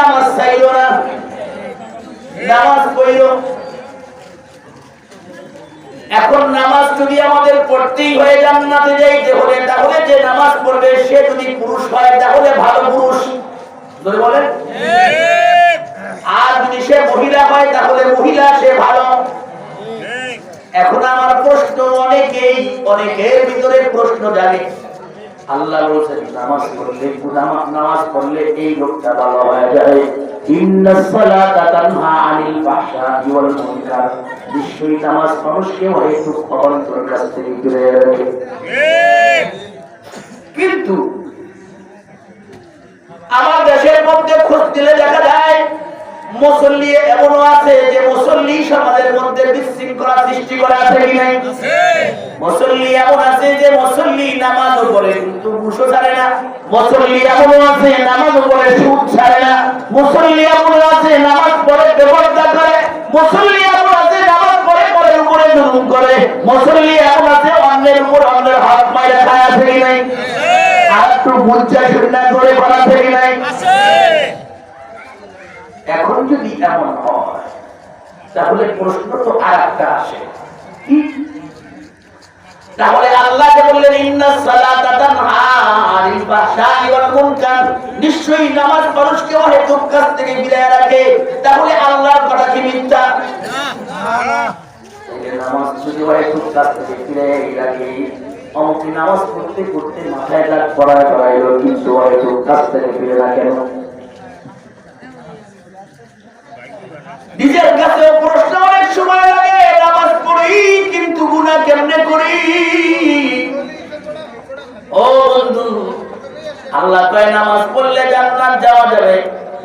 নামাজ চাইল না। নামাজ পড়ল। এখন নামাজ যদি আমাদের পড়তেই হয়ে জান্নাতে যাইতে হলে তাহলে যে নামাজ পড়বে, সে যদি পুরুষ হয়, তাহলে ভালো পুরুষ। বলেন। আর যদি সে মহিলা হয়, তাহলে মহিলা সে ভালো। এখন আমার প্রশ্ন অনেকেই অনেকের ভিতরে প্রশ্ন জানে আল্লাহ বলছেন, নামাজ পড়লে নামাজ পড়লে এই লোকটা ভালো হয়ে যায় সালাতা তানহা আনিল ওয়াল মুনকার। নিশ্চয়ই নামাজ মানুষকে অবান্তর কাছ থেকে দূরে রাখে কিন্তু আমার দেশের মধ্যে খোঁজ দিলে দেখা যায়, মুসল্লি এমনও আছে সমাজের মধ্যে বিশৃঙ্খলা সৃষ্টি করে আছে কি নাই? মুসল্লি এমন আছে যে মুসল্লি নামাজ পড়ে কিন্তু ঘুষো ছাড়ে না। মুসল্লি এমন আছে নামাজ পড়ে সুদ ছাড়ে না। মুসল্লি এমন আছে নামাজ পড়ে বেপরদা করে। মুসল্লি এমন আছে নামাজ পড়ে পরে উপরে জুলুম করে। মুসল্লি এমন আছে অন্যের উপর অন্যের হাত মাইরা খায় আছে কি নাই? আর একটু বুঝা শুননা করে করা আছে কি নাই এখন যদি এমন হয় তাহলে প্রশ্ন তো আর একটা আসে তাহলে আল্লাহ যে বললেন ইন্না সালাতা তানহা আনিল ফাহশাই ওয়াল মুনকার। নিশ্চয়ই নামাজ মানুষকে অহেতুক কাজ থেকে রাখে। তাহলে আল্লাহর কথা কি মিথ্যা? তাহলে নামাজ যদি অহেতুক কাজ থেকে রাখে অমুকে নামাজ পড়তে পড়তে মাথায় দাগ পড়ায় পড়াইলো কিন্তু অহেতুক কাজ থেকে রাখেন নিজের কাছে প্রশ্ন অনেক সময় লাগে, নামাজ পড়ি, কিন্তু গুনাহ কেমনে করি? ও বন্ধু, আল্লাহ কয়, নামাজ পড়লে জান্নাত যাওয়া যাবে,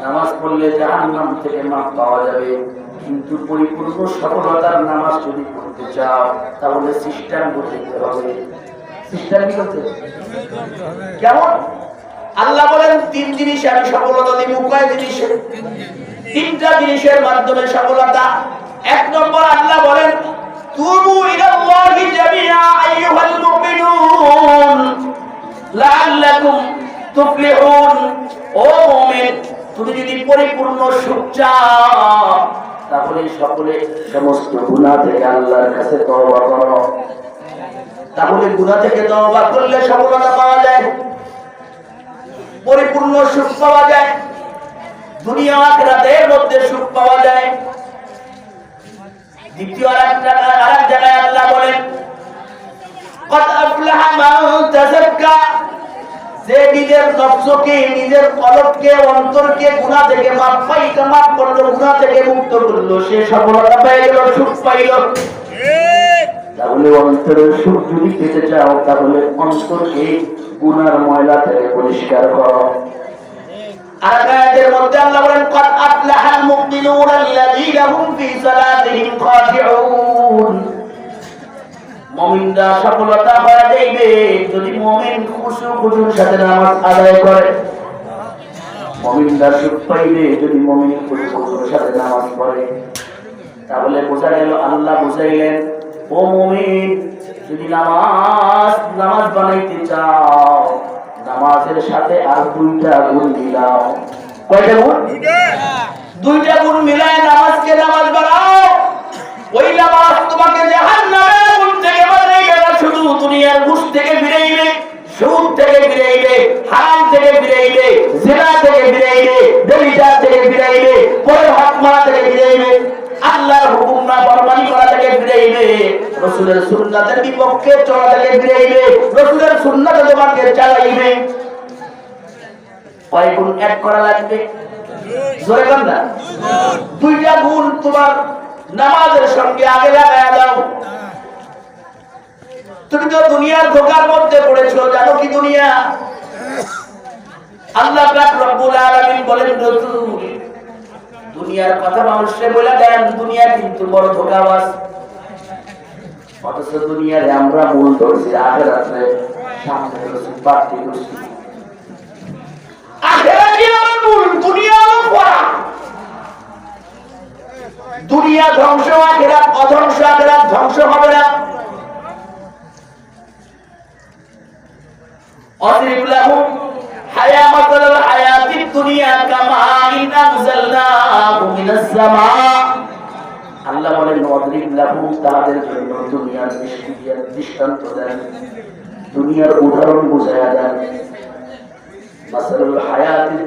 নামাজ পড়লে জাহান্নাম থেকে মাফ পাওয়া যাবে। কিন্তু পরিপূর্ণ সফলতার নামাজ যদি পড়তে চাও, তাহলে সিস্টেম বুঝতে হবে। সিস্টেম করতে? কেমন? আল্লাহ বলেন, তিন জিনিস আমি সফলতা দিব, কয় জিনিসে তিনটা জিনিসের মাধ্যমে সফলতা। এক নম্বর আল্লাহ বলেন, তুবু ইলাল্লাহি জামিআ আইয়ুহাল মুমিনুন লাআল্লাকুম তুফলিহুন। ও মুমিন, তুমি যদি পরিপূর্ণ সুখ চাও, তাহলে সকলে সমস্ত গুনাহ থেকে আল্লাহর কাছে তওবা করো। তাহলে গুনাহ থেকে তওবা করলে সফলতা পাওয়া যায়, পরিপূর্ণ সুখ পাওয়া যায়। দুনিয়া নিজের নফসকে অন্তরকে গুনাহ থেকে করল, গুনাহ থেকে মুক্ত করল, সে সফলতা পেয়ে গেল সুখ পাইল। তাহলে অন্তরের সুখ যদি পেতে চাও, তাহলে অন্তরকে গুনার ময়লা থেকে পরিষ্কার করো। আয়াতের মধ্যে আল্লাহ বলেন, কদ আফলাহাল মুমিনুন আল্লাযীনা হুম সালাতিহিম খাশিউন। মুমিনরা সফলতা পাওয়া যাইবে যদি মুমিন খুশু খুশুর সাথে নামাজ আদায় করে। মুমিনরা সুখ পাইবে, যদি মুমিন খুশু খুশুর সাথে নামাজ পড়ে। তাহলে বোঝা গেল, আল্লাহ বুঝাইলেন, ও মুমিন, যদি নামাজ নামাজ বানাইতে চাও নামাজের সাথে আর দুইটা গুণ দিলাও কয়টা গুণ? দুইটা গুণ মিলায় নামাজকে নামাজ বানাও ওই নামাজ তোমাকে জাহান্নামের আগুন থেকে বাঁচাইবে না শুধু দুনিয়ার ঘুষ থেকে ফিরাইবে সুদ থেকে হারাম থেকে ফিরাইবে জেনা থেকে ফিরাইবে থেকে থেকে আল্লাহর হুকুম না ফিরাইবে রসুলের সুন্নাতের বিপক্ষে চলা থেকে ফিরাইবে রসুলের সুন্নাতে তোমাকে চালাইবে। কয় গুণ? এক করা লাগবে? জোরে না। দুইটা গুণ তোমার নামাজের সঙ্গে আগে দাও। তুমি তো দুনিয়ার ধোকার মধ্যে পড়েছো, জানো কি দুনিয়া? আল্লাহ পাক রব্বুল আলামিন বলেন দুনিয়ার কথা মানুষে বলে দেন, দুনিয়া কিন্তু বড় ধোকাবাজ। অথচ দুনিয়ারে আমরা মূল ধরছি আগের আসলে সামনে ধরছি দুনিয়া ধ্বংস আখেরাত অধ্বংস আখেরাত ধ্বংস হবে না। অদ্রিব লাহুম হায়ামাতাল হায়াতিদ দুনিয়া কামা ইন মিনাস সামা। আল্লাহ বলেন, ওয়াদরিব লাহুম তাদের জন্য দুনিয়ার বৃষ্টি দৃষ্টান্ত দেন, দুনিয়ার উদাহরণ বুঝায়া দেন।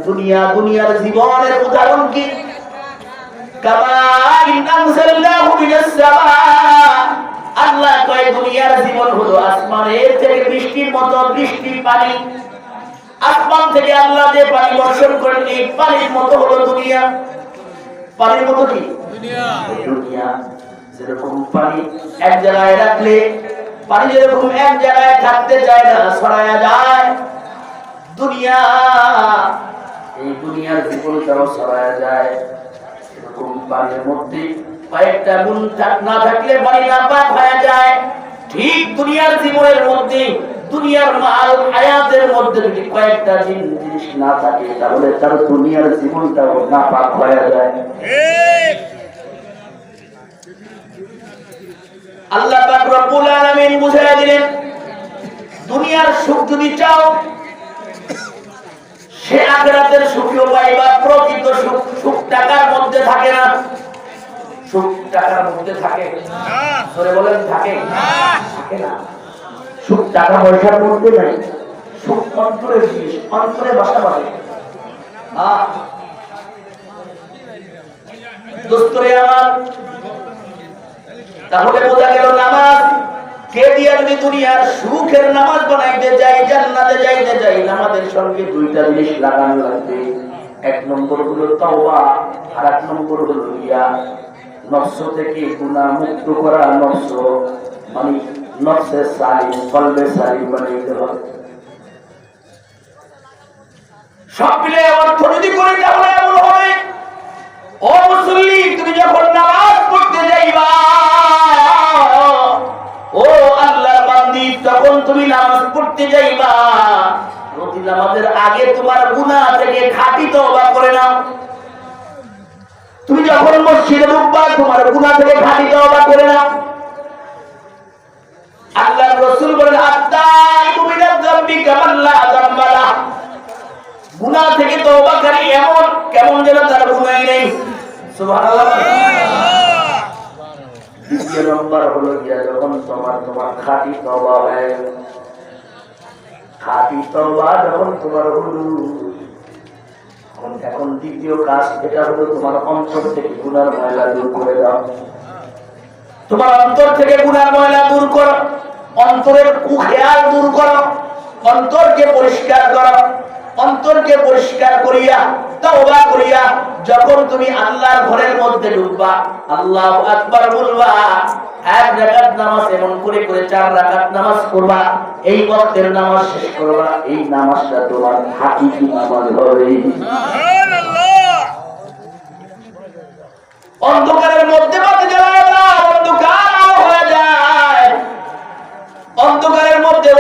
দুনিয়ার দুনিয়ার আসমান থেকে আল্লাহ যে পানি বর্ষণ করেন, এই পানির মতো হলো দুনিয়া। পানির মতো কি? দুনিয়া। যেরকম পানি এক জায়গায় রাখলে পানি যেরকম এক জায়গায় থাকতে চায় না ছড়ায়া যায়। দুনিয়া। এই দুনিয়ার জীবনটাও ছড়ায়া যায়। এরকম পানির মধ্যে কয়েকটা গুণ না থাকলে পানি না পাক হয়ে যায়। ঠিক দুনিয়ার জীবনের মধ্যে দুনিয়ার মাল হায়াতের মধ্যে যদি কয়েকটা জিনিস না থাকে তাহলে তার দুনিয়ার জীবনটাও না পাক হয়ে যায়। আল্লাহ পাক রব্বুল আলামিন বুঝাইয়া দিলেন দুনিয়ার সুখ যদি চাও সে আখিরাতের সুখও পাইবা প্রকৃত সুখ সুখ টাকার মধ্যে থাকে না। সুখ টাকার মধ্যে থাকে। ধরে বলেন থাকে। থাকে না। সুখ টাকা পয়সার মধ্যে নাই। সুখ অন্তরের জিনিস, অন্তরে বাসা বাঁধে। তাহলে নামাজ, কে দিয়া যদি দুনিয়ার যাই জান্নাতে যাইতে যাই দুইটা জিনিস লাগানো লাগবে। এক নম্বর হলো তওবা, আর এক নম্বর হলো ইয়া নফস থেকে গুনাহ মুক্ত করা নফস। মানে নফসে সালিম, কলবে সালিম বানাইতে হবে। সব মিলে এমন হবে, ও মুসল্লি, তুমি যখন নামাজ পড়তে যাইবা, ও বান্দি, তখন তুমি নামাজ পড়তে যাইবা। প্রতি নামাজের আগে তোমার গুনাহ থেকে খাঁটি তওবা করে নাও। তুমি যখন মসজিদে ঢুকবা, তোমার গুনাহ থেকে খাঁটি তওবা করে নাও আল্লাহর রাসূল বলেন আত্তাইবু মিনাজ যামবি কামান লা যামবা গুনাহ থেকে এমন, কেমন যেন তার গুনাহই নেই। এখন দ্বিতীয় কাজ তোমার অন্তর থেকে গুনার ময়লা দূর তোমার অন্তর থেকে গুনার ময়লা দূর করো। অন্তরের কুখেয়াল দূর করো। অন্তরকে পরিষ্কার করো, অন্তরকে পরিষ্কার করিয়া, তওবা করিয়া, যখন তুমি আল্লাহর ঘরের মধ্যে ঢুকবা, আল্লাহু আকবার বলবা, এক রাকাত নামাজ এমন করে করে চার রাকাত নামাজ করবা এই ওয়াক্তের নামাজ শেষ করবা, এই নামাজটা তোমার হাকিকি নামাজ হবে। অন্ধকারের মধ্যে বাতি জ্বালায় না অন্ধকার হয়ে যায়। অন্ধকারের মধ্যে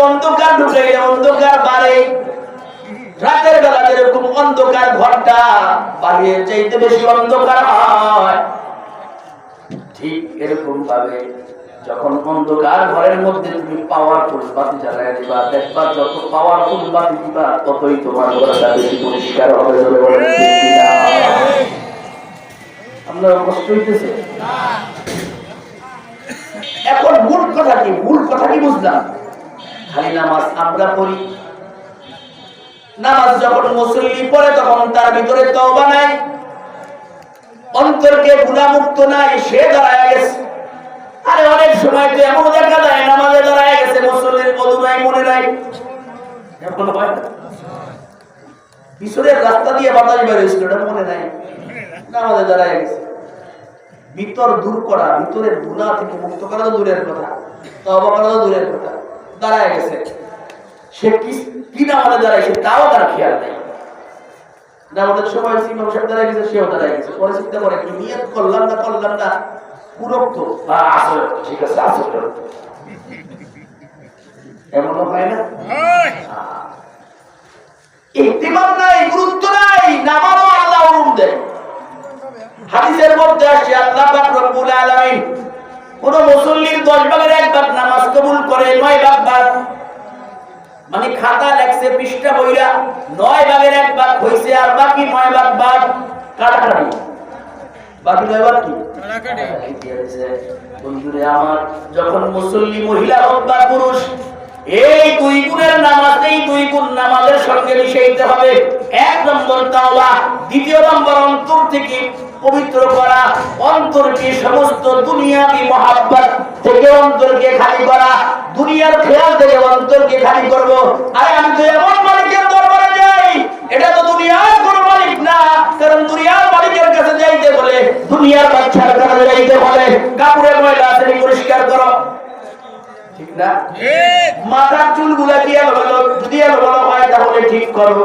অন্ধকার ঢুকে গেলে অন্ধকার বাড়ে। রাতের বেলা যেরকম অন্ধকার ঘরটা বাড়িয়ে চাইতে বেশি অন্ধকার হয়। ঠিক এরকম ভাবে যখন অন্ধকার ঘরের মধ্যে তুমি পাওয়ারফুল বাতি জ্বালায় দিবা দেখবা যত পাওয়ারফুল বাতি দিবা ততই তোমার ঘরটা বেশি পরিষ্কার হবে? আপনার কষ্ট হইতেছে? এখন মূল কথা কি? মূল কথা কি বুঝলাম? খালি নামাজ আমরা পড়ি। নামাজ যখন মুসল্লি পড়ে, তখন তার ভিতরে তওবা নাই। অন্তরকে গুণামুক্ত নাই সে দাঁড়ায় গেছে। আরে অনেক সময় তো এমন দেখা যায়, নামাজে দাঁড়ায় গেছে, মুসল্লির কদু নাই, মনে নাই। এমন হয়? পিছনের রাস্তা দিয়ে বাতাস বেরোয়েছিল এটা মনে নাই। নামাজে দাঁড়ায় গেছে। ভিতর দূর করা, ভিতরের গুণা থেকে মুক্ত করা তো দূরের কথা। তবা করা তো দূরের কথা। দাঁড়ায় গেছে। সে কি নামাজে দাঁড়াইছে তাও তার খেয়াল নেই। নামাজের সময় ইমাম সাহেব দাঁড়ায় গেছে সেও দাঁড়ায় গেছে। পরে চিন্তা করে কি নিয়ত করলাম না করলাম না পুরোক্ত বা আসলে ঠিক আছে আসলে এমন হয় না? ইহতিমাম নাই গুরুত্ব নাই নামাজও আল্লাহ হুকুম হাদিসের মধ্যে আসছে আল্লাহ পাক রব্বুল আলামিন কোন মুসল্লির 10 ভাগের এক ভাগ নামাজ কবুল করে 9 ভাগ মানে খাতা লেখছে, পৃষ্ঠা বইরা 9 ভাগের এক ভাগ হইছে আর বাকি 9 ভাগ কাটাকাটি বাকি এবার কি? বন্ধুরে, আমার যখন মুসল্লি, মহিলা হোক বা পুরুষ, এই দুই গুণের নামাজ দুই গুণ নামাজের সঙ্গে মিশাইতে হবে। এক নম্বর দ্বিতীয় নম্বর অন্তর থেকে পবিত্র করা অন্তরকে সমস্ত দুনিয়াবি মহাব্বত থেকে অন্তরকে খালি করা দুনিয়ার খেয়াল থেকে অন্তরকে খালি করব। আরে আমি তো এমন মালিকের দরবারে যাই এটা তো দুনিয়ার কোনো মালিক না কারণ দুনিয়ার মালিকের কাছে যাইতে বলে দুনিয়ার বাচ্চার কাছে যাইতে বলে কাপড়ের ময়লা আছে পরিষ্কার করো। ঠিক না? মাথার চুলগুলা দিয়ে ভালো যদি ভালো হয় তাহলে ঠিক করো।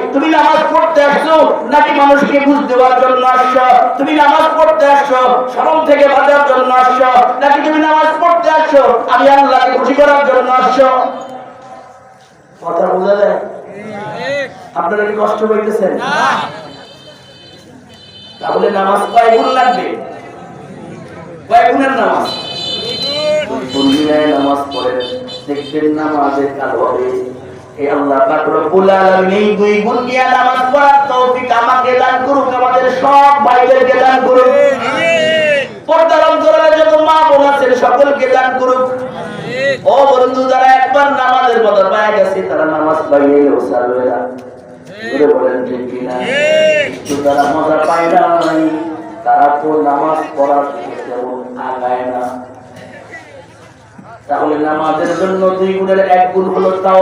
তুমি নামাজ পড়তে আসছো নাকি মানুষকে বুঝ দেওয়ার জন্য আসছো? তুমি নামাজ পড়তে আসছো সরম থেকে বাঁচার জন্য আসছো, নাকি তুমি নামাজ পড়তে আসছো? আমি আল্লাহকে খুশি করার জন্য আসছো। কথা বোঝা যায়? আপনারা কি কষ্ট পাইতেছেন? তাহলে নামাজ কয় গুণ লাগবে? কয় গুণের নামাজ? নামাজ পড়েন, দেখবেন নামাজের কাল হবে। আল্লাহ পাক রব্বুল আলামিন এই দুই গুণ নামাজ পড়ার তৌফিক আমাকে দান আমাদের সব ভাইদেরকে দান পর্দার যত মা বোন আছেন সকলকে দান করুক। ও বন্ধু, যারা একবার নামাজের পায় গেছে, তারা নামাজ পাইয়ে তাহলে নামাজের জন্য দুই গুণের এক গুণ হলো তাও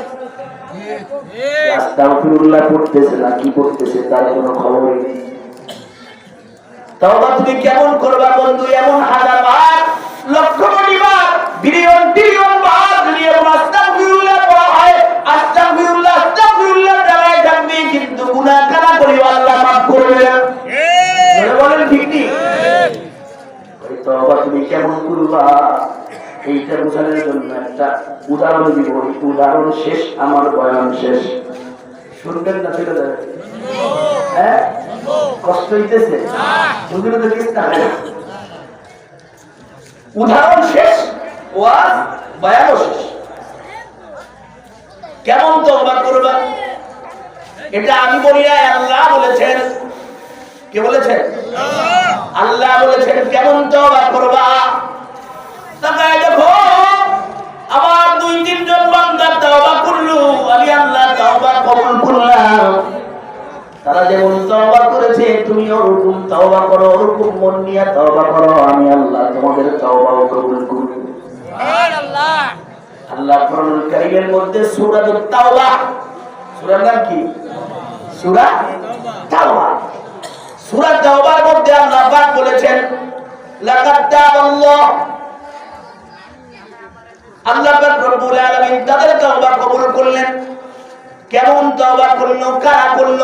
আস্তাগফিরুল্লাহ পড়তেছে না কি পড়তেছে তার কোনো খবরই নেই। তওবা তুমি কেমন করবা বন্ধু? এমন হাজার বার লক্ষ কোটি বার বিলিয়ন ট্রিলিয়ন বার যদি এমন আস্তাগফিরুল্লাহ পড়া হয়। আস্তাগফিরুল্লাহ আস্তাগফিরুল্লাহ দাঁড়ায় থাকবে কিন্তু গুনাহ কানা করিও আল্লাহ মাফ করবে না। বলেন ঠিক নেই তওবা তুমি কেমন করবা? এইটা বোঝানোর জন্য একটা উদাহরণ দিব। উদাহরণ শেষ, আমার বয়ান শেষ। শুনবেন না হ্যাঁ? তো করবা? এটা আমি বলি না আল্লাহ বলেছেন। কে বলেছেন? আল্লাহ বলেছেন, কেমন তওবা করবা? তারা যেমন তওবা করেছে তুমি ওরকম তওবা করো ওরকম মন নিয়ে তওবা করো। আমি আল্লাহ তোমাদের তওবাও কবুল করব। সুবহানাল্লাহ। আল্লাহ কোরআনুল কারীমের মধ্যে সূরাতুত তাওবা সূরার নাম কি? সূরা তাওবা। সূরা তাওবার মধ্যে আল্লাহ পাক বলেছেন লাকাদ তাবাল্লাহ। আল্লাহ পাক রব্বুল আলামিন তাদের তওবা কবুল করলেন। কেমন তওবা করল? কারা করল?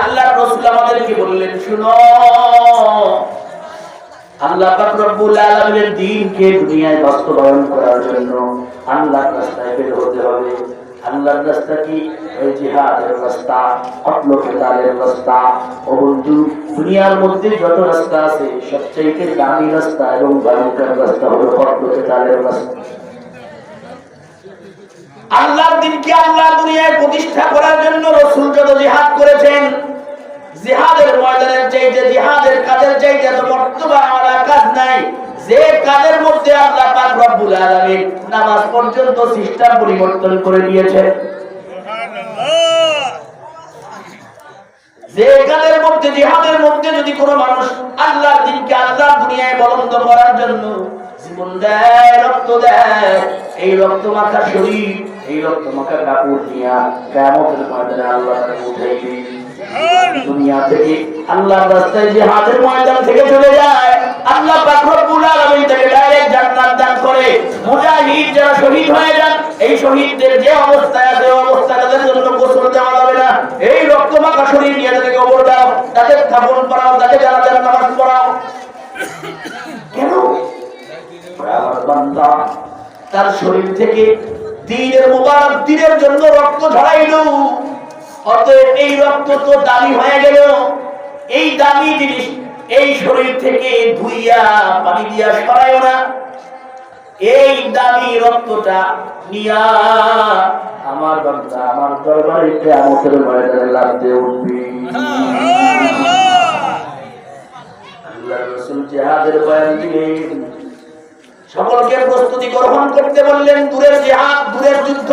আল্লাহর রাসূল আমাদেরকে বললেন, শুনো, আল্লাহ রব্বুল আলামিনের দ্বীনকে দুনিয়ায় বাস্তবায়ন করার জন্য আল্লাহর রাস্তায় বের হতে হবে। আল্লাহর রাস্তা কি? ওই জিহাদের রাস্তা রাস্তা। ও বন্ধু, দুনিয়ার মধ্যে যত রাস্তা আছে সবচেয়ে দামি রাস্তা এবং ভয়ঙ্কর রাস্তা হলো অত্ল কেতালের রাস্তা। আল্লাহর দিনকে আল্লাহ দুনিয়ায় প্রতিষ্ঠা করার জন্য রসুল যত জিহাদ করেছেন জিহাদের ময়দানের চাইতে জিহাদের কাজের চাইতে তো বর্তমান আমার কাজ নাই। যে কাজের মধ্যে আল্লাহ পাক রব্বুল আলামিন নামাজ পর্যন্ত সিস্টেম পরিবর্তন করে দিয়েছেন যে কাজের মধ্যে, জিহাদের মধ্যে যদি কোনো মানুষ আল্লাহর দিনকে আল্লাহর দুনিয়ায় বলন্দ করার জন্য জীবন দেয়, রক্ত দেয়, এই রক্ত মাখা শরীর, এই রক্ত মাখা কাপড় কেমতের ময়দানে আল্লাহ তাকে উঠাইবে। দুনিয়া থেকে আল্লাহর রাস্তায় ময়দান থেকে চলে যায়। আল্লাহ পাক রব্বুল আলামিন তাকে ডাইরেক্ট জান্নাত দান করে। মুজাহিদ যারা শহীদ হয়ে যান এই শহীদদের যে অবস্থায় আছে ওই অবস্থায় তাদের জন্য গোসল দেওয়া যাবে না। এই রক্ত মাখা শরীর নিয়ে তাদেরকে কবর দাও, তাদের পরাও তাকে জানাজার নামাজ পড়াও। কেন? বান্দা, তার শরীর থেকে দিনের মোবারক দিনের জন্য রক্ত ঝরাইল অতএব এই রক্ত তো দামি হয়ে গেল। এই দামি জিনিস, এই শরীর থেকে ধুইয়া, পানি দিয়া সরাইও না। এই দামি রক্তটা নিয়া আমার বান্দা, আমার দরবারে কেয়ামতের ময়দানে লাগতে উঠবি। আল্লাহ রাসূল জিহাদের বয়ান দিলেন, সকলকে প্রস্তুতি গ্রহণ করতে বললেন, দূরের জিহাদ, দূরের যুদ্ধ।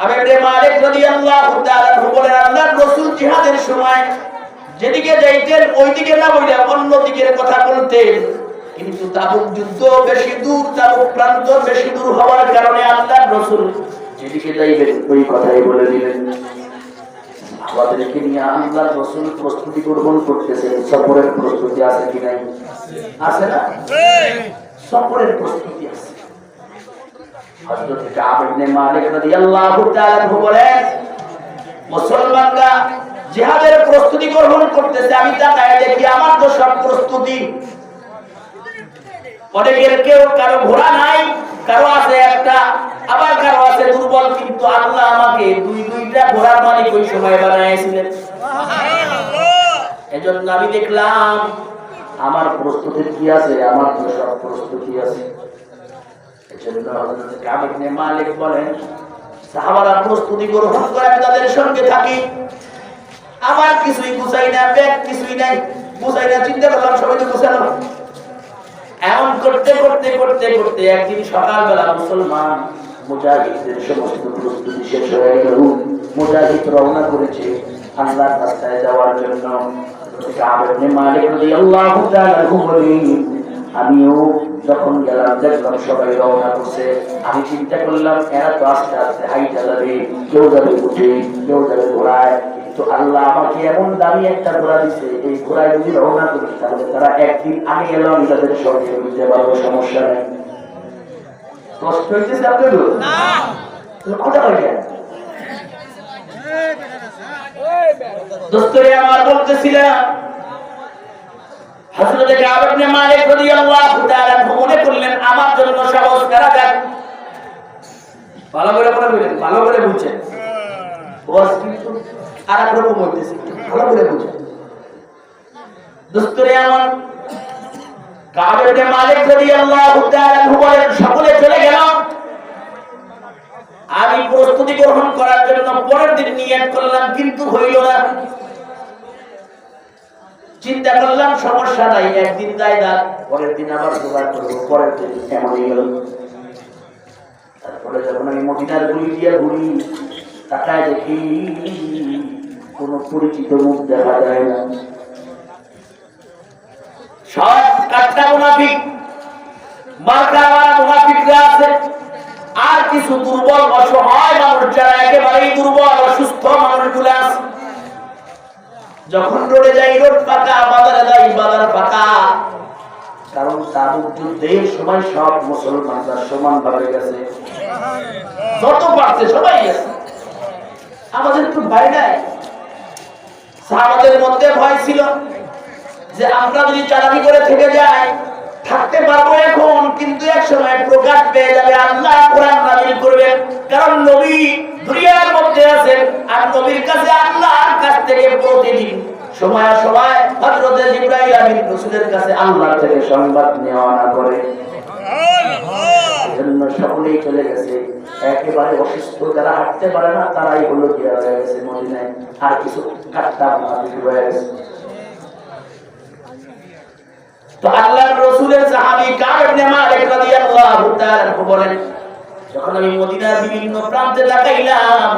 আবেদে মালিক রাদিয়াল্লাহু তাআলা বলেন আল্লাহর রাসূল জিহাদের সময় যেদিকে যাইতেন ওইদিকে না বইলা অন্য দিকের কথা বলতেন। কিন্তু তাবুক যুদ্ধ বেশি দূর তাবুক প্রান্ত বেশি দূর হওয়ার কারণে আল্লাহর রাসূল যেদিকে যাইবেন ওই কথাই বলে দিলেন। আমাদেরকে নিয়ে আল্লাহ রসুল প্রস্তুতি গ্রহণ করতেছেন। সফরের প্রস্তুতি আছে কি নাই? আছে না? সফরের প্রস্তুতি আছে। মুসলমানরা প্রস্তুতি গ্রহণ করতেছে, আমি তাকায় দেখি, আমার তো সব প্রস্তুতি। অনেকের কেউ কারও ঘোড়া নাই, কারও আছে একটা, আবার কারও আছে দুর্বল, কিন্তু আল্লাহ আমাকে দুই দুইটা ঘোড়ার মালিক ওই সময় বানাইছিলেন এজন্য আমি দেখলাম, আমার প্রস্তুতি কি আছে, আমার তো সব প্রস্তুতি আছে। এজন্য হযরত মালিক বলেন, সাহাবারা প্রস্তুতি গ্রহণ করে তাদের সঙ্গে থাকি। আমার কিছুই গুছাই না, ব্যাগ কিছুই নাই গুছাই না, চিন্তা করলাম সবাই তো এমন করতে করতে করতে করতে একদিন সকালবেলা মুসলমান মুজাহিদদের সমস্ত প্রস্তুতি শেষ হয়ে গেল। মুজাহিদ রওনা করেছে আল্লাহর রাস্তায় যাওয়ার জন্য। কাব ইবনে মালিক তাআলা আমিও যখন গেলাম দেখলাম সবাই রওনা করছে। আমি চিন্তা করলাম এরা তো আস্তে আস্তে হাইটা যাবে কেউ যাবে উঠে কেউ যাবে ঘোড়ায়। কিন্তু আল্লাহ আমাকে এমন দামি একটা ঘোড়া দিছে এই ঘোড়ায় যদি রওনা করি তাহলে তারা একদিন আমি গেলাম আমি তাদের সঙ্গে বুঝতে পারব সমস্যা নেই। কষ্ট হইতেছে আপনাদের? কথা হয়ে যায় দোস্তরে আমার বলতেছিলাম হযরত কাব ইবনে মালিক রাদিয়াল্লাহু তাআলা আমার জন্য সহজ করা যাক ভালো করে মনে ভালো করে কিন্তু আর এক ভালো করে আমার সকলে চলে গেল। আমি প্রস্তুতি গ্রহণ করার জন্য পরের দিন নিয়ত করলাম, কিন্তু হইল না। চিন্তা করলাম, সমস্যা নাই, একদিন যাই না, পরের দিন আবার জোগাড় করব, পরের দিন এমনই গেল তারপরে যখন আমি মদিনার গুলি দিয়ে ঘুরি, তাকায় দেখি কোনো পরিচিত মুখ দেখা যায় না। সব কাটটা মুনাফিক মার্কাওয়ালা মুনাফিকরা আছে। আর কিছু দুর্বল, অসহায় মানুষ যারা একেবারেই দুর্বল, অসুস্থ মানুষগুলো আছে। যখন রোডে যাই, রোড ফাঁকা, বাজারে যাই, বাজার ফাঁকা। কারণ সব মুসলমানরা সমান ভাবে গেছে। যত পারছে সবাই গেছে। আমাদের ভয় নাই? মধ্যে ভয় ছিল যে আমরা যদি চালাকি করে থেকে যাই, থাকতে পারব এখন, কিন্তু এক সময় প্রকাশ পেয়ে যাবে আল্লাহ কোরআন নাজিল করবেন। কারণ নবী দুনিয়ার মধ্যে আছেন আর নবীর কাছে আল্লাহর কাছ থেকে প্রতিদিন সময় সময় হযরতে জিবরাইল আমিন রাসূলের কাছে আল্লাহ থেকে সংবাদ নেওয়া আনা করে। না, তারাই হলো গিয়া হয়ে মদিনায়। আর কিছু আল্লাহর বলেন যখন আমি মদিনার বিভিন্ন প্রান্তে তাকাইলাম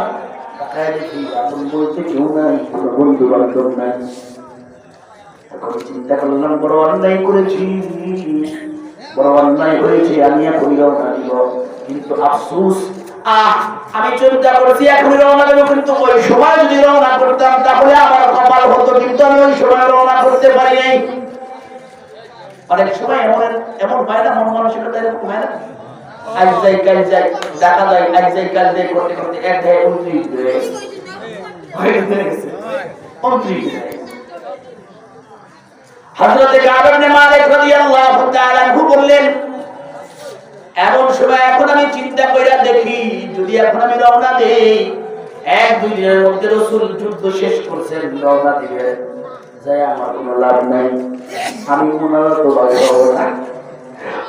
আমি চিন্তা করছি এখনই রওনা দেবো, কিন্তু ওই সময় যদি রওনা করতাম, তাহলে আমার কপাল হতো, কিন্তু আমি ওই সময় রওনা করতে পারি নাই। অনেক সময় এমন এমন হয় না, মন মানসিকতা এরকম হয় না? আজ যাই যাই ডাকা যাই আজ যাই যাই করতে করতে এক দেয় উনত্রিশ। উনত্রিশ। হয়ে সময় এখন আমি চিন্তা কইরা দেখি, যদি এখন আমি রওনা দেই, এক দুই যুদ্ধ শেষ করছেন, রওনা দিবেন। যাই, আমার কোনো লাভ নাই। আমি ওনারা তো ভালো না।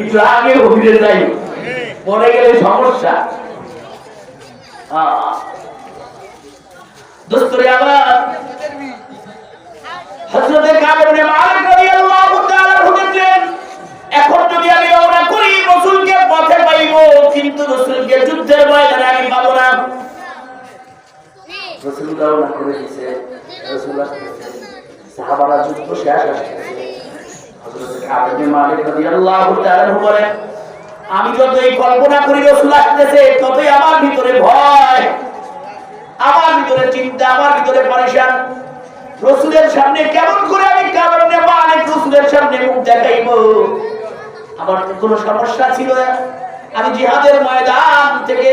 একটু আগে অভিযোগ যাই। পরে গেলে সমস্যা। দোস্তরে আবার হযরতে কাব মালিক রাদিয়াল্লাহু তাআলা বলেছেন এখন যদি আমি রওনা করি রাসূলকে পথে পাইবো কিন্তু রাসূলকে যুদ্ধের ময়দানে আমি পাবো না। রসুল রওনা করে দিছে রসুল আসতেছে। সাহাবারা যুদ্ধ শেষ আসতেছে আমি যতই কল্পনা করি রসুল আসতেছে, ততই আমার ভিতরে ভয়, আমার ভিতরে চিন্তা, আমার ভিতরে পরেশান। রসুলের সামনে কেমন করে আমি কাব ইবনে মালিক রসুলের সামনে মুখ দেখাইব? আমার তো কোনো সমস্যা ছিল আমি জিহাদের ময়দান থেকে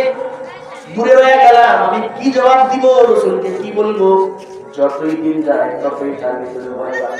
দূরে হয়ে গেলাম। আমি কি জবাব দিব রসুলকে, কি বলব? যতই দিন যায় ততই তার ভিতরে ভয় পায়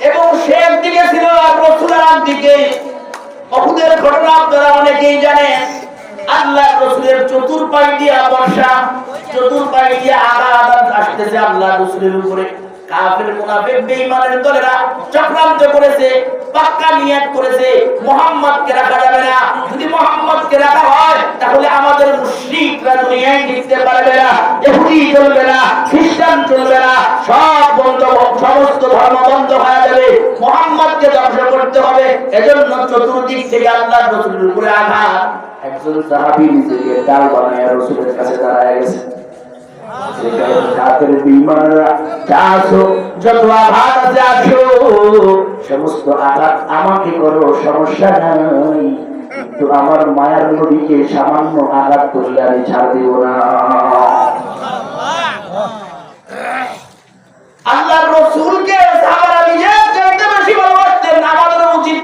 এবং সে একদিকে ছিল আর রসুল আর দিকে অহুদের ঘটনা আপনারা অনেকেই জানেন। আল্লাহ রসুলের বর্ষা আঘাত আসতেছে আল্লাহ রসুলের উপরে। করেছে না। যদি হয়, তাহলে আমাদের পারবে না না, খ্রিস্টান চলবে না। সব বন্ধ, সমস্ত ধর্ম বন্ধ মোহাম্মদকে ধ্বংস করতে হবে। এজন্য চতুর্দিক থেকে আল্লাহ রসুলের উপরে আঘাত। একজন সাহাবী নিজেকে ডাল বানায় রসুলের কাছে দাঁড়ায় গেছে। সামান্য আঘাত করলে আমি ছাড় দিব না। আল্লাহ রসুলকে